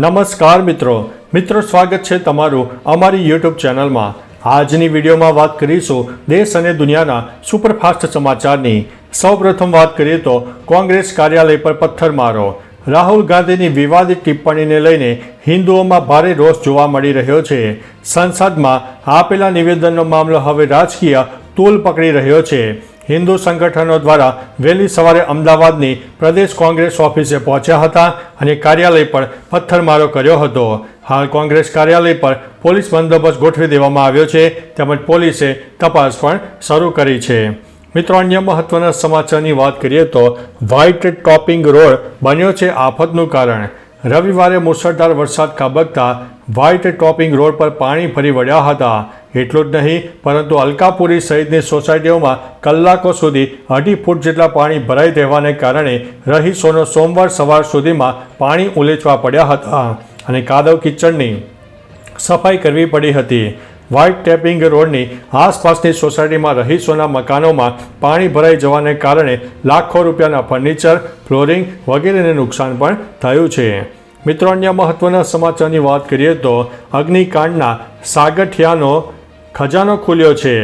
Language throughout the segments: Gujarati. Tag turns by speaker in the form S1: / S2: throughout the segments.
S1: નમસ્કાર મિત્રો. મિત્રો, સ્વાગત છે તમારું અમારી યુટ્યુબ ચેનલમાં. આજની વિડીયોમાં વાત કરીશું દેશ અને દુનિયાના સુપરફાસ્ટ સમાચારની. સૌપ્રથમ વાત કરીએ તો કોંગ્રેસ કાર્યાલય પર પથ્થરમારો રાહુલ ગાંધીની વિવાદિત ટિપ્પણીને લઈને હિન્દુઓમાં ભારે રોષ જોવા મળી રહ્યો છે. સંસદમાં આપેલા નિવેદનનો મામલો હવે રાજકીય તૂલ પકડી રહ્યો છે. હિન્દુ સંગઠનો દ્વારા વહેલી સવારે અમદાવાદની પ્રદેશ કોંગ્રેસ ઓફિસે પહોંચ્યા હતા અને કાર્યાલય પર પથ્થરમારો કર્યો હતો. હાલ કોંગ્રેસ કાર્યાલય પર પોલીસ બંદોબસ્ત ગોઠવી દેવામાં આવ્યો છે, તેમજ પોલીસે તપાસ પણ શરૂ કરી છે. મિત્રો, અન્ય મહત્વના સમાચારની વાત કરીએ તો વ્હાઇટ ટોપિંગ રોડ બન્યો છે આફતનું કારણ. રવિવારે મુસળધાર વરસાદ ખાબકતા વ્હાઇટ ટોપિંગ રોડ પર પાણી ફરી વળ્યા હતા. એટલું જ નહીં, પરંતુ અલકાપુરી સહિતની સોસાયટીઓમાં કલાકો સુધી અઢી ફૂટ જેટલા પાણી ભરાઈ રહેવાને કારણે રહીશોનો સોમવાર સવાર સુધીમાં પાણી ઉલેચવા પડ્યા હતા અને કાદવ કિચડની સફાઈ કરવી પડી હતી. વ્હાઇટ ટેપિંગ રોડની આસપાસની સોસાયટીમાં રહીશોના મકાનોમાં પાણી ભરાઈ જવાને કારણે લાખો રૂપિયાના ફર્નિચર, ફ્લોરિંગ વગેરેને નુકસાન પણ થયું છે. મિત્રો અન્ય મહત્વના સમાચારની વાત કરીએ તો અગ્નિકાંડના સાગઠિયાનો ખજાનો ખુલ્યો છે.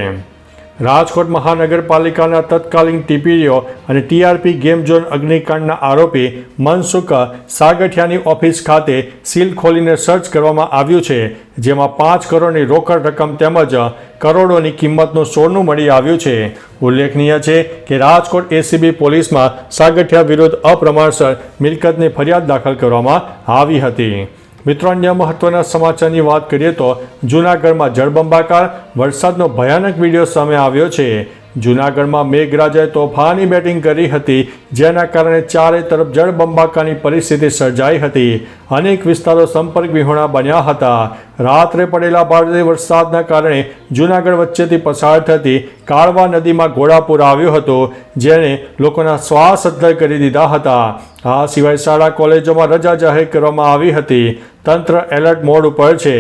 S1: રાજકોટ મહાનગરપાલિકાના તત્કાલીન ટીપીઓ અને ટીઆરપી ગેમ ઝોન અગ્નિકાંડના આરોપી મનસુખ સાગઠિયાની ઓફિસ ખાતે સીલ ખોલીને સર્ચ કરવામાં આવ્યું છે, જેમાં પાંચ કરોડની રોકડ રકમ તેમજ કરોડોની કિંમતનું સોનું મળી આવ્યું છે. ઉલ્લેખનીય છે કે રાજકોટ એસીબી પોલીસમાં સાગઠિયા વિરુદ્ધ અપ્રમાણસર મિલકતની ફરિયાદ દાખલ કરવામાં આવી હતી. મિત્રો, અન્ય મહત્વના સમાચારની વાત કરીએ તો જૂનાગઢમાં જળબંબાકાર વરસાદનો ભયાનક વીડિયો સામે આવ્યો છે. જૂનાગઢમાં મેઘરાજાએ તોફાની બેટિંગ કરી હતી, જેના કારણે ચારે તરફ જળબંબાકાની પરિસ્થિતિ સર્જાઈ હતી. અનેક વિસ્તારો સંપર્ક વિહોણા બન્યા હતા. રાત્રે પડેલા ભારે વરસાદના કારણે જૂનાગઢ વચ્ચેથી પસાર થતી કાળવા નદીમાં ઘોડાપુર આવ્યો હતો, જેણે લોકોના શ્વાસ અદ્ધર કરી દીધા હતા. આ સિવાય શાળા કોલેજોમાં રજા જાહેર કરવામાં આવી હતી. તંત્ર એલર્ટ મોડ ઉપર છે.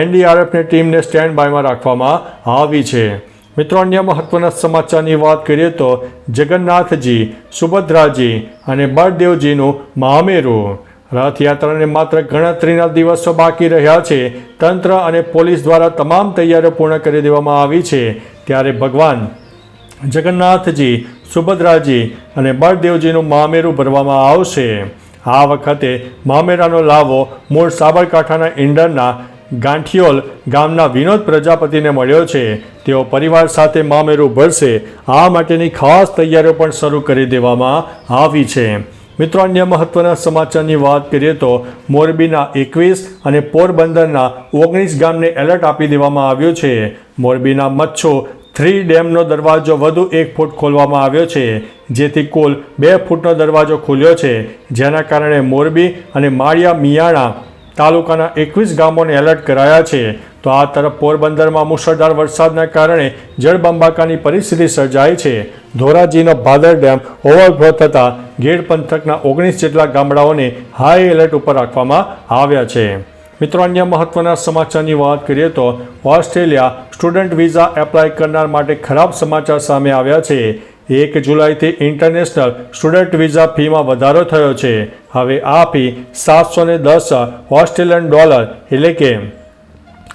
S1: એનડીઆરએફની ટીમને સ્ટેન્ડ બાયમાં રાખવામાં આવી છે. મિત્રો, અન્ય મહત્વના સમાચારની વાત કરીએ તો જગન્નાથજી, સુભદ્રાજી અને બળદેવજીનું મહામેરું રથયાત્રાને માત્ર ગણતરીના દિવસો બાકી રહ્યા છે. તંત્ર અને પોલીસ દ્વારા તમામ તૈયારીઓ પૂર્ણ કરી દેવામાં આવી છે. ત્યારે ભગવાન જગન્નાથજી, સુભદ્રાજી અને બળદેવજીનું મામેરું ભરવામાં આવશે. આ વખતે મામેરાનો લાવો મૂળ સાબરકાંઠાના ઈંડરના ગાંઠિયોલ ગામના વિનોદ પ્રજાપતિને મળ્યો છે. તેઓ પરિવાર સાથે મામેરું ભરશે આ માટેની ખાસ તૈયારીઓ પણ શરૂ કરી દેવામાં આવી છે. મિત્રો, અન્ય મહત્વના સમાચારની વાત કરીએ તો મોરબીના એકવીસ અને પોરબંદરના ઓગણીસ ગામને એલર્ટ આપી દેવામાં આવ્યો છે. મોરબીના મચ્છો થ્રી ડેમનો દરવાજો વધુ એક ફૂટ ખોલવામાં આવ્યો છે. જેથી કુલ બે ફૂટનો દરવાજો ખુલ્યો છે. જેના કારણે મોરબી અને માળિયા મિયાણા તાલુકાના એકવીસ ગામોને એલર્ટ કરાયા છે. તો આ તરફ પોરબંદરમાં મુશળધાર વરસાદના કારણે જળબંબાકાની પરિસ્થિતિ સર્જાઈ છે. ધોરાજીનો ભાદર ડેમ ઓવરફ્લો થતાં ગેડ પંથકના ઓગણીસ જેટલા ગામડાઓને હાઈ એલર્ટ ઉપર રાખવામાં આવ્યા છે. મિત્રો, અન્ય મહત્વના સમાચારની વાત કરીએ તો ઓસ્ટ્રેલિયા સ્ટુડન્ટ વિઝા એપ્લાય કરનાર માટે ખરાબ સમાચાર સામે આવ્યા છે. એક જુલાઈથી ઇન્ટરનેશનલ સ્ટુડન્ટ વિઝા ફીમાં વધારો થયો છે. હવે આ ફી સાતસો ને દસ ઓસ્ટ્રેલિયન ડોલર એટલે કે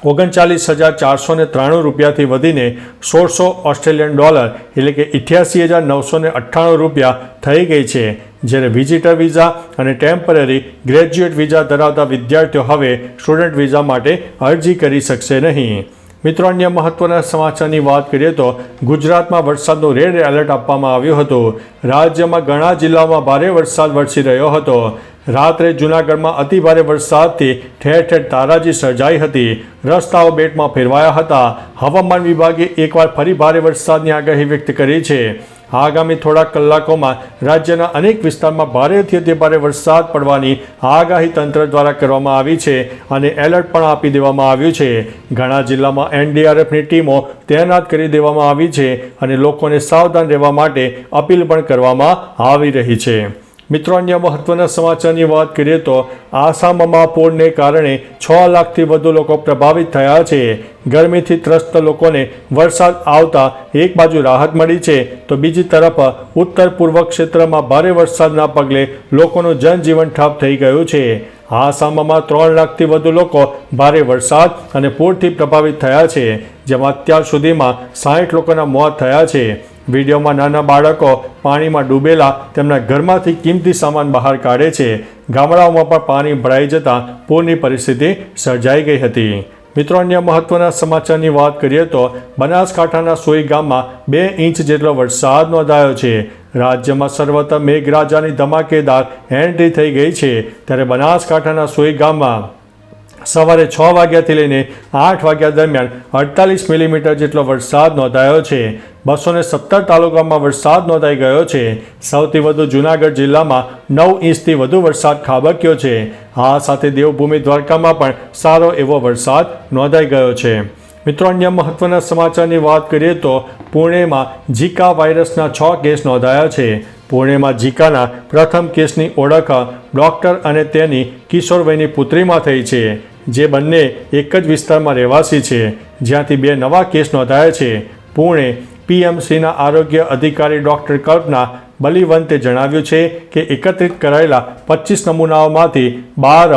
S1: ઓગણચાલીસ હજાર ચારસો ને ત્રાણું રૂપિયાથી વધીને સોળસો ઓસ્ટ્રેલિયન ડોલર એટલે કે ઇઠ્યાસી હજાર નવસો ને અઠ્ઠાણું રૂપિયા થઈ ગઈ છે. જ્યારે વિઝિટર વિઝા અને ટેમ્પરરી ગ્રેજ્યુએટ વિઝા ધરાવતા વિદ્યાર્થીઓ હવે સ્ટુડન્ટ વિઝા માટે અરજી કરી શકશે નહીં. મિત્રો, અન્ય મહત્વના સમાચારની વાત કરીએ તો ગુજરાતમાં વરસાદનું રેડ એલર્ટ આપવામાં આવ્યું હતું. રાજ્યમાં ઘણા જિલ્લાઓમાં ભારે વરસાદ વરસી રહ્યો હતો. રાત્રે જૂનાગઢમાં અતિભારે વરસાદથી ઠેર ઠેર તારાજી સર્જાઈ હતી. રસ્તાઓ બેટમાં ફેરવાયા હતા. હવામાન વિભાગે એકવાર ફરી ભારે વરસાદની આગાહી વ્યક્ત કરી છે. આગામી થોડાક કલાકોમાં રાજ્યના અનેક વિસ્તારમાં ભારેથી અતિ ભારે વરસાદ પડવાની આગાહી તંત્ર દ્વારા કરવામાં આવી છે અને એલર્ટ પણ આપી દેવામાં આવ્યું છે. ઘણા જિલ્લામાં એનડીઆરએફની ટીમો તૈનાત કરી દેવામાં આવી છે અને લોકોને સાવધાન રહેવા માટે અપીલ પણ કરવામાં આવી રહી છે. મિત્રો, અન્ય મહત્વના સમાચારની વાત કરીએ તો આસામમાં પૂરને કારણે છ લાખથી વધુ લોકો પ્રભાવિત થયા છે. ગરમીથી ત્રસ્ત લોકોને વરસાદ આવતા એક બાજુ રાહત મળી છે. તો બીજી તરફ, ઉત્તર પૂર્વ ક્ષેત્રમાં ભારે વરસાદના પગલે લોકોનું જનજીવન ઠપ થઈ ગયું છે. આસામમાં ત્રણ લાખથી વધુ લોકો ભારે વરસાદ અને પૂરથી પ્રભાવિત થયા છે, જેમાં અત્યાર સુધીમાં સાઠ લોકોના મોત થયા છે. વિડીયોમાં નાના બાળકો પાણીમાં ડૂબેલા તેમના ઘરમાંથી કિંમતી સામાન બહાર કાઢે છે. ગામડાઓમાં પણ પાણી ભરાઈ જતાં પૂરની પરિસ્થિતિ સર્જાઈ ગઈ હતી. મિત્રો, અન્ય મહત્વના સમાચારની વાત કરીએ તો બનાસકાંઠાના સોઈ ગામમાં બે ઇંચ જેટલો વરસાદ નોંધાયો છે. રાજ્યમાં સર્વત્ર મેઘરાજાની ધમાકેદાર એન્ટ્રી થઈ ગઈ છે. ત્યારે બનાસકાંઠાના સોઈ ગામમાં સવારે છ વાગ્યાથી લઈને આઠ વાગ્યા દરમિયાન અડતાલીસ મિલીમીટર જેટલો વરસાદ નોંધાયો છે. બસો ને સત્તર તાલુકામાં વરસાદ નોંધાઈ ગયો છે. સૌથી વધુ જૂનાગઢ જિલ્લામાં નવ ઇંચથી વધુ વરસાદ ખાબક્યો છે. આ સાથે દેવભૂમિ દ્વારકામાં પણ સારો એવો વરસાદ નોંધાઈ ગયો છે. મિત્રો, અન્ય મહત્વના સમાચારની વાત કરીએ તો પુણેમાં ઝીકા વાયરસના છ કેસ નોંધાયા છે. પુણેમાં ઝીકાના પ્રથમ કેસની ઓળખ ડૉક્ટર અને તેની કિશોરવયની પુત્રીમાં થઈ છે. જે બંને એક જ વિસ્તારમાં રહેવાસી છે. જ્યાંથી બે નવા કેસ નોંધાયા છે. પુણે પીએમસીના આરોગ્ય અધિકારી ડૉક્ટર કલ્પના બલિવંતે જણાવ્યું છે કે એકત્રિત કરાયેલા પચીસ નમૂનાઓમાંથી બાર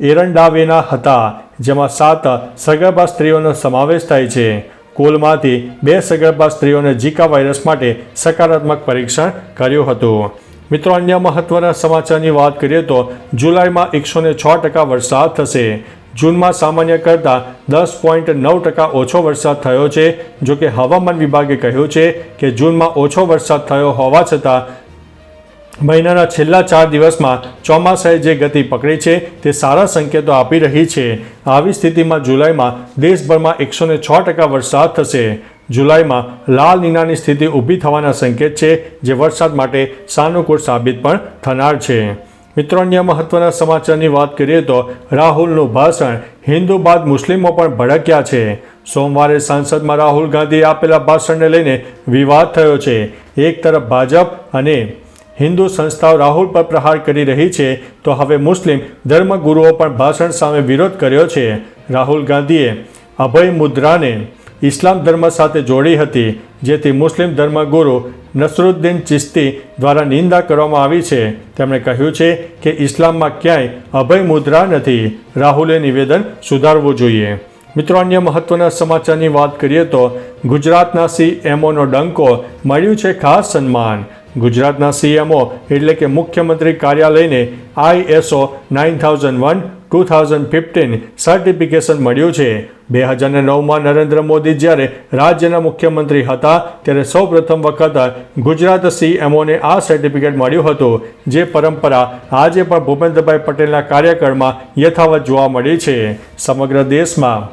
S1: એરંડાવેના હતા, જેમાં સાત સગર્ભા સ્ત્રીઓનો સમાવેશ થાય છે. કુલમાંથી બે સગર્ભા સ્ત્રીઓને ઝીકા વાયરસ માટે સકારાત્મક પરીક્ષણ કર્યું હતું. મિત્રો, અન્ય મહત્વના સમાચારની વાત કરીએ તો જુલાઈમાં એકસો છ ટકા વરસાદ થશે. જૂનમાં સામાન્ય કરતાં દસ પોઈન્ટ નવ ટકા ઓછો વરસાદ થયો છે. જો કે હવામાન વિભાગે કહ્યું છે કે જૂનમાં ઓછો વરસાદ થયો હોવા છતાં મહિનાના છેલ્લા ચાર દિવસમાં ચોમાસાએ જે ગતિ પકડી છે તે સારા સંકેતો આપી રહી છે. આવી સ્થિતિમાં જુલાઈમાં દેશભરમાં એકસો છ ટકા વરસાદ થશે. જુલાઈમાં લાલ નીનાની સ્થિતિ ઊભી થવાના સંકેત છે, જે વરસાદ માટે સાનુકૂળ સાબિત પણ થનાર છે. મિત્રો, અન્ય મહત્વના સમાચારની વાત કરીએ તો રાહુલનું ભાષણ હિન્દુ બાદ મુસ્લિમો પણ ભડક્યા છે. સોમવારે સાંસદમાં રાહુલ ગાંધીએ આપેલા ભાષણને લઈને વિવાદ થયો છે. એક તરફ ભાજપ અને હિન્દુ સંસ્થાઓ રાહુલ પર પ્રહાર કરી રહી છે, તો હવે મુસ્લિમ ધર્મગુરુઓ પણ ભાષણ સામે વિરોધ કર્યો છે. રાહુલ ગાંધીએ અભય મુદ્રાને ઇસ્લામ ધર્મ સાથે જોડી હતી, જેથી મુસ્લિમ ધર્મગુરુ નસરુદ્દીન ચિસ્તી દ્વારા નિંદા કરવામાં આવી છે. તેમણે કહ્યું છે કે ઇસ્લામમાં ક્યાંય અભય મુદ્રા નથી. રાહુલે નિવેદન સુધારવું જોઈએ. મિત્રો, અન્ય મહત્વના સમાચારની વાત કરીએ તો ગુજરાતના સી એમઓનો ડંકો મળ્યું છે ખાસ સન્માન. ગુજરાતના સીએમઓ એટલે કે મુખ્યમંત્રી કાર્યાલયને ISO nine thousand one two thousand fifteen certification મળ્યું છે. બે હજાર નવમાં નરેન્દ્ર મોદી જ્યારે રાજ્યના મુખ્યમંત્રી હતા, ત્યારે સૌ પ્રથમ વખત ગુજરાત સીએમઓને આ સર્ટિફિકેટ મળ્યું હતું. જે પરંપરા આજે પણ ભૂપેન્દ્રભાઈ પટેલના કાર્યકાળમાં યથાવત જોવા મળી છે. સમગ્ર દેશમાં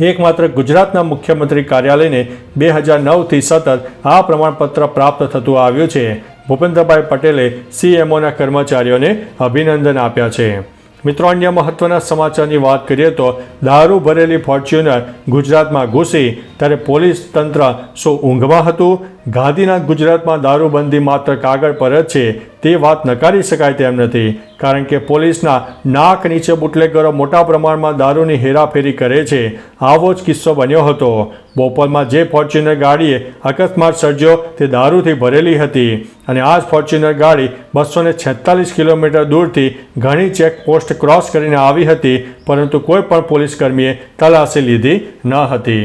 S1: એકમાત્ર ગુજરાતના મુખ્યમંત્રી કાર્યાલયને બે હજાર નવથી સતત આ પ્રમાણપત્ર પ્રાપ્ત થતું આવ્યું છે. ભૂપેન્દ્રભાઈ પટેલે સીએમઓના કર્મચારીઓને અભિનંદન આપ્યા છે. મિત્રો, અન્ય મહત્વના સમાચારની વાત કરીએ તો દારૂ ભરેલી ફોર્ચ્યુનર ગુજરાતમાં ઘૂસી, ત્યારે પોલીસ તંત્ર શું ઊંઘમાં હતું? ગાંધીનાથ ગુજરાતમાં દારૂબંધી માત્ર કાગળ પર જ છે. તે વાત નકારી શકાય તેમ નથી, કારણ કે પોલીસના નાક નીચે બુટલેગરો મોટા પ્રમાણમાં દારૂની હેરાફેરી કરે છે. આવો જ કિસ્સો બન્યો હતો. બોપલમાં જે ફોર્ચ્યુનર ગાડીએ અકસ્માત સર્જ્યો તે દારૂથી ભરેલી હતી અને આ જ ફોર્ચ્યુનર ગાડી બસો ને છેતાલીસ કિલોમીટર દૂરથી ઘણી ચેકપોસ્ટ ક્રોસ કરીને આવી હતી, પરંતુ કોઈ પણ પોલીસકર્મીએ તલાશી લીધી ન હતી.